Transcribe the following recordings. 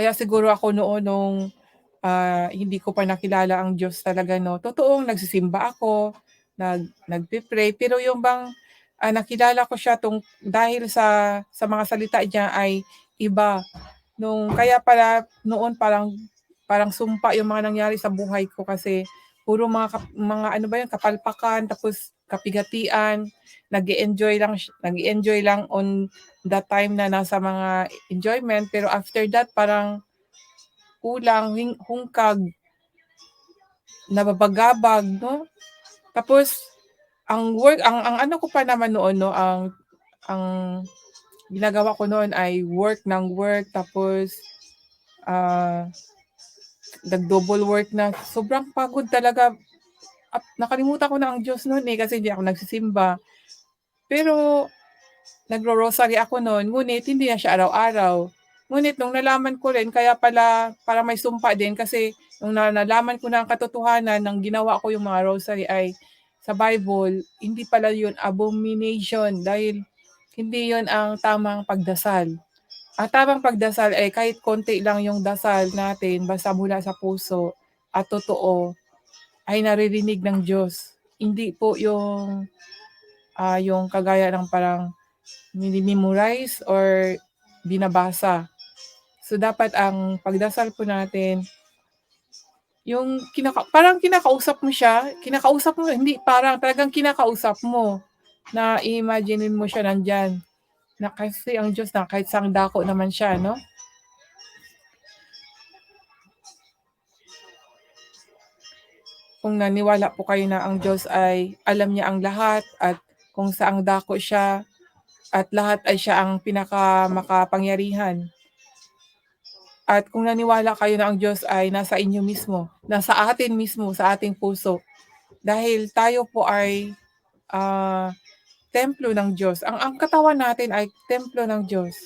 Kaya siguro ako noon nung, ah, hindi ko pa nakilala ang Diyos talaga 'no, totoong nagsisimba ako, nag nagpe-pray, pero yung bang, ah, nakilala ko siya tung dahil sa sa mga salita niya ay iba. Nung kaya pala noon parang parang sumpa yung mga nangyari sa buhay ko kasi puro mga mga ano ba yun, kapalpakan tapos kapigatian, nag-e-enjoy lang siya nag-e-enjoy lang on the time na nasa mga enjoyment, pero after that parang kulang, hin hungkag. Nababagabag 'no? Tapos ang work ang ang ano ko pa naman noon 'no, ang ang ginagawa ko noon ay work ng work tapos, ah, nag-double work na sobrang pagod talaga at nakalimutan ko na ang Diyos no'n, eh, kasi hindi ako nagsisimba. Pero nagro-rosary ako no'n, ngunit hindi na siya araw-araw. Ngunit nung nalaman ko rin kaya pala parang may sumpa din kasi nung na nalaman ko na ang katotohanan ng ginawa ko yung mga rosary ay sa Bible, hindi pala yun abomination dahil hindi yun ang tamang pagdasal. Ang tamang pagdasal ay kahit konti lang yung dasal natin basta mula sa puso at totoo, ay naririnig ng Diyos. Hindi po yung, ah, yung kagaya ng parang mini-memorize or binabasa. So, dapat ang pagdasal po natin yung kinaka parang kinakausap mo siya, kinakausap mo hindi parang, talagang kinakausap mo, na i-imaginin mo siya nandiyan, na kasi ang Diyos na kahit saang dako naman siya 'no? Kung naniwala po kayo na ang Diyos ay alam niya ang lahat at kung saang dako siya at lahat ay siya ang pinakamakapangyarihan. At kung naniwala kayo na ang Diyos ay nasa inyo mismo, nasa atin mismo, sa ating puso, dahil tayo po ay, ah, templo ng Diyos. Ang ang katawan natin ay templo ng Diyos.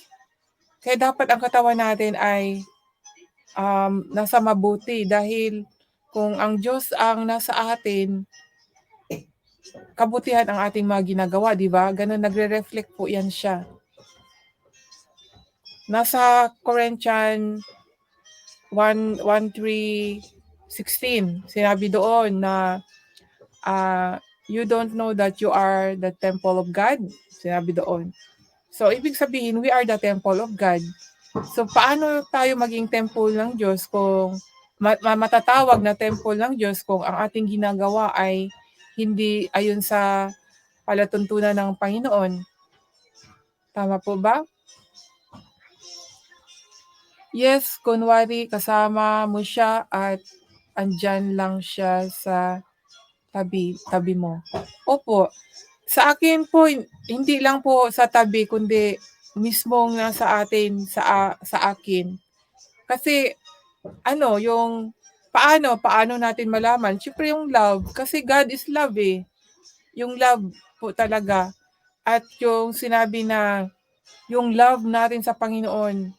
Kaya dapat ang katawan natin ay, um, nasa mabuti dahil kung ang Diyos ang nasa atin kabutihan ang ating mga ginagawa, 'di ba? Gano'n nagre-reflect po 'yan siya. Nasa Corinthian 1:1-3:16 sinabi doon na, ah, "You don't know that you are the temple of God?" Sinabi doon. So, ibig sabihin we are the temple of God. So, paano tayo maging temple ng Diyos kung matatawag na temple ng Diyos kung ang ating ginagawa ay hindi ayon sa palatuntunan ng Panginoon? Tama po ba? Yes, kunwari kasama mo siya at andiyan lang siya sa tabi tabi mo. Opo, sa akin po hin hindi lang po sa tabi kundi mismong nasa atin, sa sa akin. Kasi ano, yung paano paano natin malaman? Siyempre yung love, kasi God is love, eh. Yung love po talaga at yung sinabi na yung love natin sa Panginoon,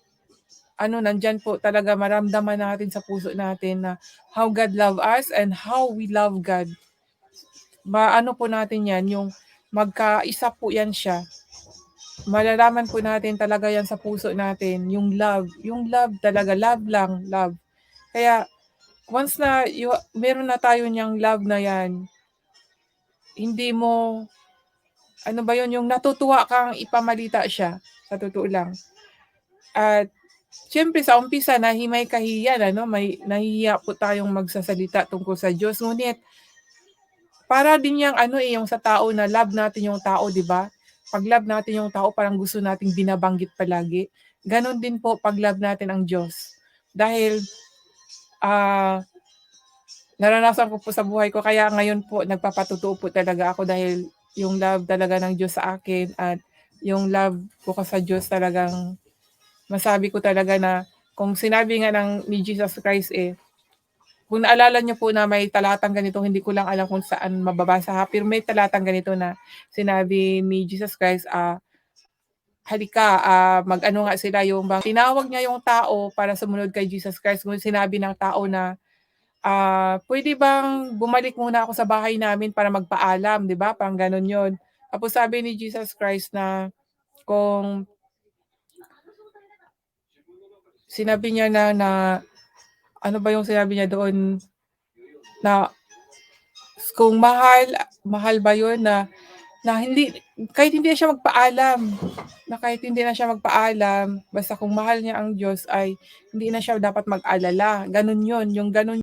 ano, nandiyan po talaga maramdaman natin sa puso natin na how God love us and how we love God. Maano po natin 'yan, yung magkaisa po 'yan siya. Malalaman po natin talaga 'yan sa puso natin, yung love, yung love talaga, love lang, love. Kaya once na yu meron na tayo niyang love na 'yan, hindi mo ano ba 'yun, yung natutuwa kang ipamalita siya, sa totoo lang. At siyempre sa umpisa na himay-kahiyan ano, may nahihiya po tayong magsasalita tungkol sa Diyos, ngunit para din 'yang ano, eh, yung sa tao na love natin yung tao, 'di ba? 'Pag love natin yung tao parang gusto nating binabanggit palagi. Gano'n din po 'pag love natin ang Diyos. Dahil, ah, naranasan ko po sa buhay ko kaya ngayon po nagpapatotoo po talaga ako dahil yung love talaga ng Diyos sa akin at yung love ko ka sa Diyos talagang masabi ko talaga na kung sinabi nga ng ni Jesus Christ, eh, kung naalala niyo po na may talatang ganito, hindi ko lang alam kung saan mababasa ha, pero may talatang ganito na sinabi ni Jesus Christ, ah, halika, ah, mag-ano nga sila, yung bang tinawag niya yung tao para sumunod kay Jesus Christ, ngunit sinabi ng tao na, ah, "Puwede bang bumalik muna ako sa bahay namin para magpaalam?" 'Di ba, parang gano'n 'yun. Tapos sabi ni Jesus Christ na kung sinabi niya na na ano ba yung sinabi niya doon? Na kung mahal mahal ba yun na na hindi kahit hindi na siya magpaalam, na kahit hindi na siya magpaalam, basta kung mahal niya ang Diyos ay hindi na siya dapat mag-alala, gano'n yun, yung gano'n